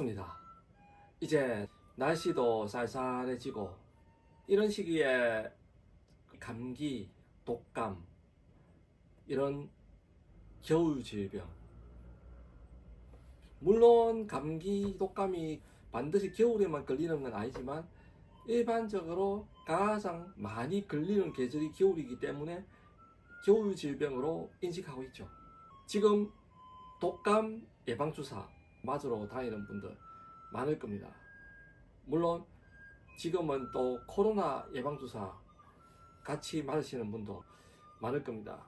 맞습니다. 이제 날씨도 쌀쌀해지고 이런 시기에 감기, 독감 이런 겨울 질병 물론 감기, 독감이 반드시 겨울에만 걸리는 건 아니지만 일반적으로 가장 많이 걸리는 계절이 겨울이기 때문에 겨울 질병으로 인식하고 있죠. 지금 독감 예방주사 맞으러 다니는 분들 많을 겁니다. 물론 지금은 또 코로나 예방주사 같이 맞으시는 분도 많을 겁니다.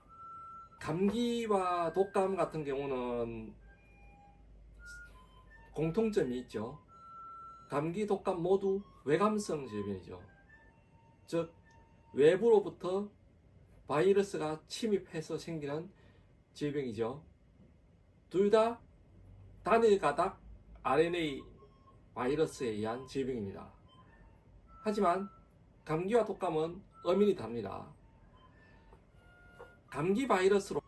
감기와 독감 같은 경우는 공통점이 있죠. 감기, 독감 모두 외감성 질병이죠. 즉, 외부로부터 바이러스가 침입해서 생기는 질병이죠. 둘 다 단일 가닥 RNA 바이러스에 의한 질병입니다. 하지만 감기와 독감은 엄연히 다릅니다. 감기 바이러스로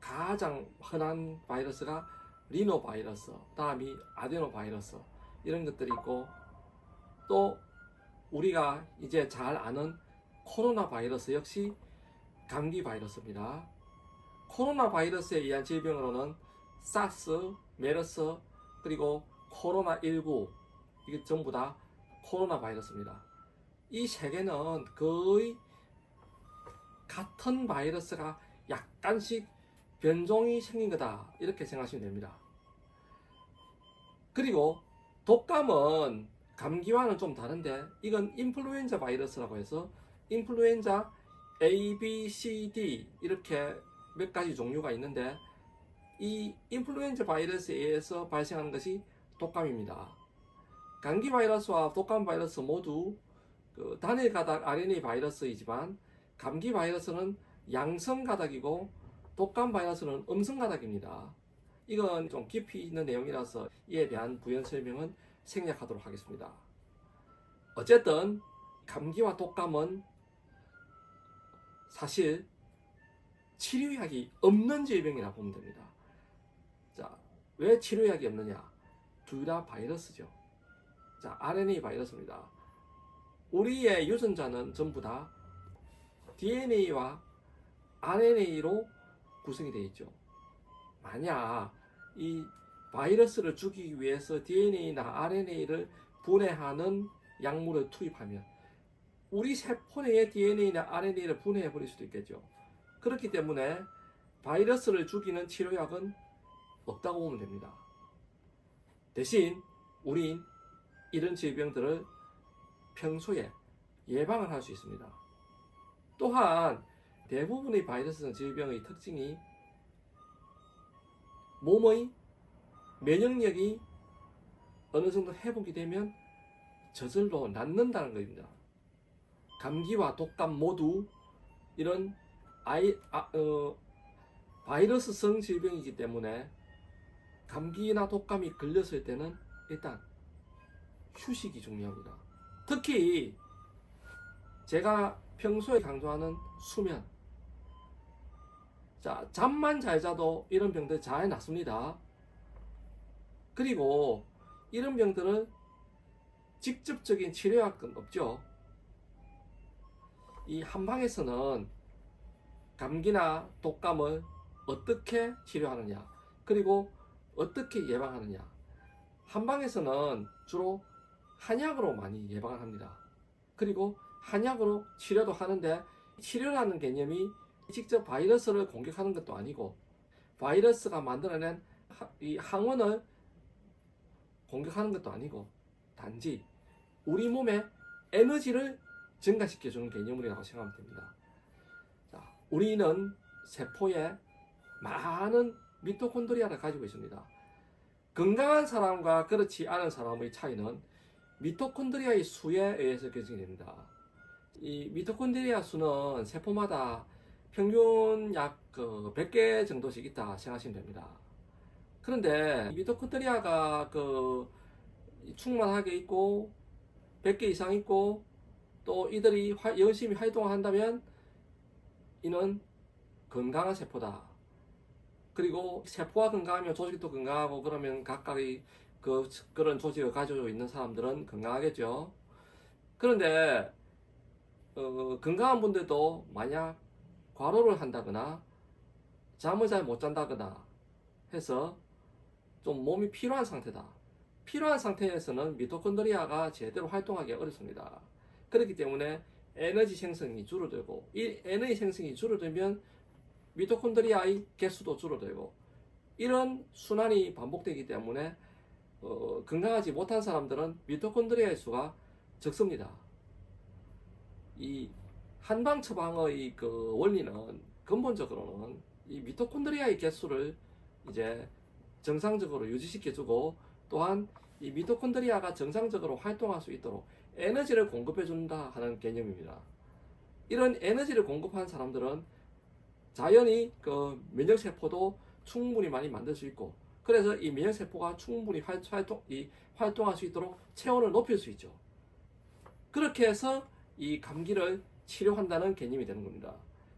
가장 흔한 바이러스가 리노 바이러스, 다음이 아데노 바이러스 이런 것들이 있고 또 우리가 이제 잘 아는 코로나 바이러스 역시 감기 바이러스입니다. 코로나 바이러스에 의한 질병으로는 사스, 메르스 그리고 코로나 19 이게 전부 다 코로나 바이러스입니다. 이 세 개는 거의 같은 바이러스가 약간씩 변종이 생긴 거다 이렇게 생각하시면 됩니다. 그리고 독감은 감기와는 좀 다른데 이건 인플루엔자 바이러스라고 해서 인플루엔자 A, B, C, D 이렇게 몇 가지 종류가 있는데 이 인플루엔자 바이러스에 의해서 발생하는 것이 독감입니다. 감기 바이러스와 독감 바이러스 모두 그 단일 가닥 RNA 바이러스이지만 감기 바이러스는 양성 가닥이고 독감 바이러스는 음성 가닥입니다. 이건 좀 깊이 있는 내용이라서 이에 대한 부연 설명은 생략하도록 하겠습니다. 어쨌든 감기와 독감은 사실 치료약이 없는 질병이라 보면 됩니다. 자, 왜 치료약이 없느냐? 둘 다 바이러스죠. 자, RNA 바이러스입니다. 우리의 유전자는 전부 다 DNA와 RNA로 구성이 되어 있죠. 만약 이 바이러스를 죽이기 위해서 DNA나 RNA를 분해하는 약물을 투입하면 우리 세포 내의 DNA나 RNA를 분해해 버릴 수도 있겠죠. 그렇기 때문에 바이러스를 죽이는 치료약은 없다고 보면 됩니다. 대신 우린 이런 질병들을 평소에 예방을 할 수 있습니다. 또한 대부분의 바이러스성 질병의 특징이 몸의 면역력이 어느 정도 회복이 되면 저절로 낫는다는 겁니다. 감기와 독감 모두 이런 아이, 아, 어, 바이러스성 질병이기 때문에 감기나 독감이 걸렸을 때는 일단 휴식이 중요합니다. 특히 제가 평소에 강조하는 수면. 자, 잠만 잘 자도 이런 병들 잘 낫습니다. 그리고 이런 병들은 직접적인 치료약은 없죠. 이 한방에서는 감기나 독감을 어떻게 치료하느냐, 그리고 어떻게 예방하느냐. 한방에서는 주로 한약으로 많이 예방을 합니다. 그리고 한약으로 치료도 하는데 치료라는 개념이 직접 바이러스를 공격하는 것도 아니고 바이러스가 만들어낸 하- 이 항원을 공격하는 것도 아니고 단지 우리 몸의 에너지를 증가시켜 주는 개념이라고 생각하면 됩니다. 자, 우리는 세포에 많은 미토콘드리아를 가지고 있습니다. 건강한 사람과 그렇지 않은 사람의 차이는 미토콘드리아의 수에 의해서 결정이 됩니다. 이 미토콘드리아 수는 세포마다 평균 약그 100개 정도씩 있다 생각하시면 됩니다. 그런데 미토콘드리아가 그 충만하게 있고 100개 이상 있고 또 이들이 화- 열심히 활동을 한다면 이는 건강한 세포다. 그리고 세포가 건강하면 조직도 건강하고 그러면 각각의 그 그런 조직을 가지고 있는 사람들은 건강하겠죠. 그런데 어, 건강한 분들도 만약 과로를 한다거나 잠을 잘 못 잔다거나 해서 좀 몸이 피로한 상태다. 피로한 상태에서는 미토콘드리아가 제대로 활동하기 어렵습니다. 그렇기 때문에 에너지 생성이 줄어들고 이 에너지 생성이 줄어들면 미토콘드리아의 개수도 줄어들고 이런 순환이 반복되기 때문에 어, 건강하지 못한 사람들은 미토콘드리아의 수가 적습니다. 이 한방 처방의 그 원리는 근본적으로는 이 미토콘드리아의 개수를 이제 정상적으로 유지시켜주고 또한 이 미토콘드리아가 정상적으로 활동할 수 있도록 에너지를 공급해 준다 하는 개념입니다. 이런 에너지를 공급한 사람들은 자연히 그 면역 세포도 충분히 많이 만들 수 있고 그래서 이 면역 세포가 충분히 활, 활동 이 활동할 수 있도록 체온을 높일 수 있죠. 그렇게 해서 이 감기를 치료한다는 개념이 되는 겁니다.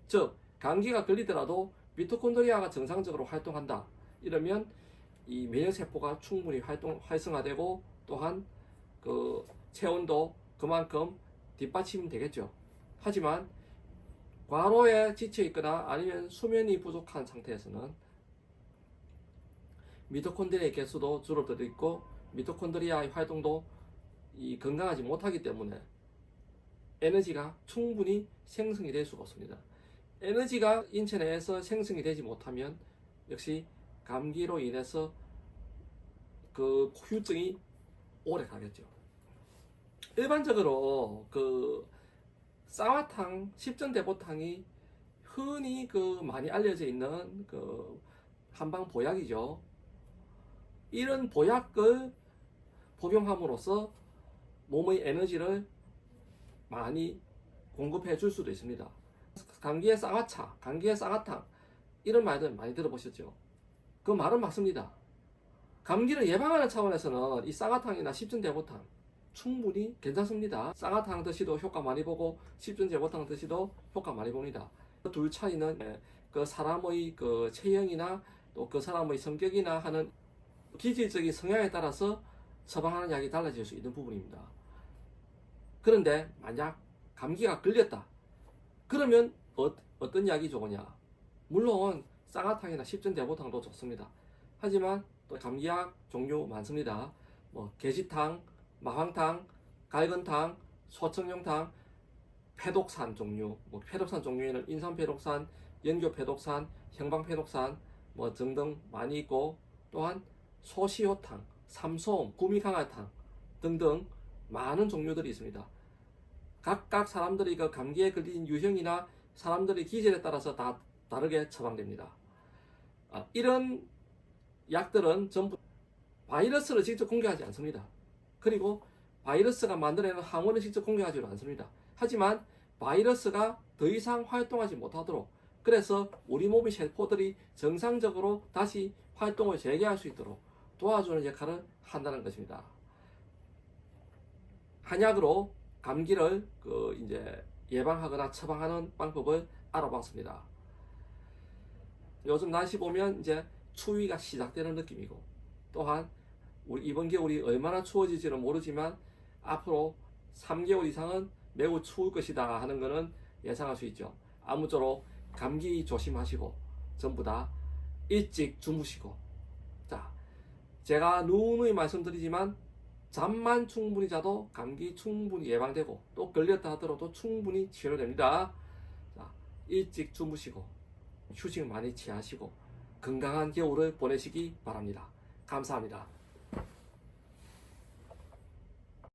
즉 감기가 걸리더라도 미토콘드리아가 정상적으로 활동한다. 이러면 이 면역 세포가 충분히 활동 활성화되고 또한 그 체온도 그만큼 뒷받침 되겠죠. 하지만 과로에 지쳐 있거나 아니면 수면이 부족한 상태에서는 미토콘드리아의 개수도 줄어들고 미토콘드리아의 활동도 이 건강하지 못하기 때문에 에너지가 충분히 생성이 될 수가 없습니다. 에너지가 인체 내에서 생성이 되지 못하면 역시 감기로 인해서 그 후유증이 오래 가겠죠. 일반적으로 그 쌍화탕, 십전대보탕이 흔히 그 많이 알려져 있는 그 한방 보약이죠. 이런 보약을 복용함으로써 몸의 에너지를 많이 공급해 줄 수도 있습니다. 감기의 쌍화차, 감기의 쌍화탕 이런 말들 많이 들어보셨죠? 그 말은 맞습니다. 감기를 예방하는 차원에서는 이 쌍화탕이나 십전대보탕 충분히 괜찮습니다. 쌍화탕 드시도 효과 많이 보고 십전대보탕 드시도 효과 많이 봅니다. 그 둘 차이는 그 사람의 그 체형이나 또 그 사람의 성격이나 하는 기질적인 성향에 따라서 처방하는 약이 달라질 수 있는 부분입니다. 그런데 만약 감기가 걸렸다. 그러면 어, 어떤 약이 좋으냐? 물론 쌍화탕이나 십전대보탕도 좋습니다. 하지만 또 감기약 종류 많습니다. 뭐 게시탕, 마황탕, 갈건탕, 소청룡탕, 페독산 종류, 뭐 페독산 종류에는 인삼페독산, 연교페독산, 형방페독산 뭐 등등 많이 있고 또한 소시효탕, 삼소음, 구미강화탕 등등 많은 종류들이 있습니다. 각각 사람들이 그 감기에 걸린 유형이나 사람들의 기질에 따라서 다 다르게 처방됩니다. 아, 이런 약들은 전부 바이러스를 직접 공격하지 않습니다. 그리고 바이러스가 만들어내는 항원을 직접 공격하지 않습니다. 하지만 바이러스가 더 이상 활동하지 못하도록 그래서 우리 몸의 세포들이 정상적으로 다시 활동을 재개할 수 있도록 도와주는 역할을 한다는 것입니다. 한약으로 감기를 그 이제 예방하거나 처방하는 방법을 알아봤습니다. 요즘 날씨 보면 이제 추위가 시작되는 느낌이고 또한 우리 이번 겨울이 얼마나 추워질지는 모르지만 앞으로 3개월 이상은 매우 추울 것이다 하는 것은 예상할 수 있죠. 아무쪼록 감기 조심하시고 전부 다 일찍 주무시고 자 제가 누누이 말씀드리지만 잠만 충분히 자도 감기 충분히 예방되고 또 걸렸다 하더라도 충분히 치료됩니다. 자, 일찍 주무시고 휴식 많이 취하시고 건강한 겨울을 보내시기 바랍니다. 감사합니다.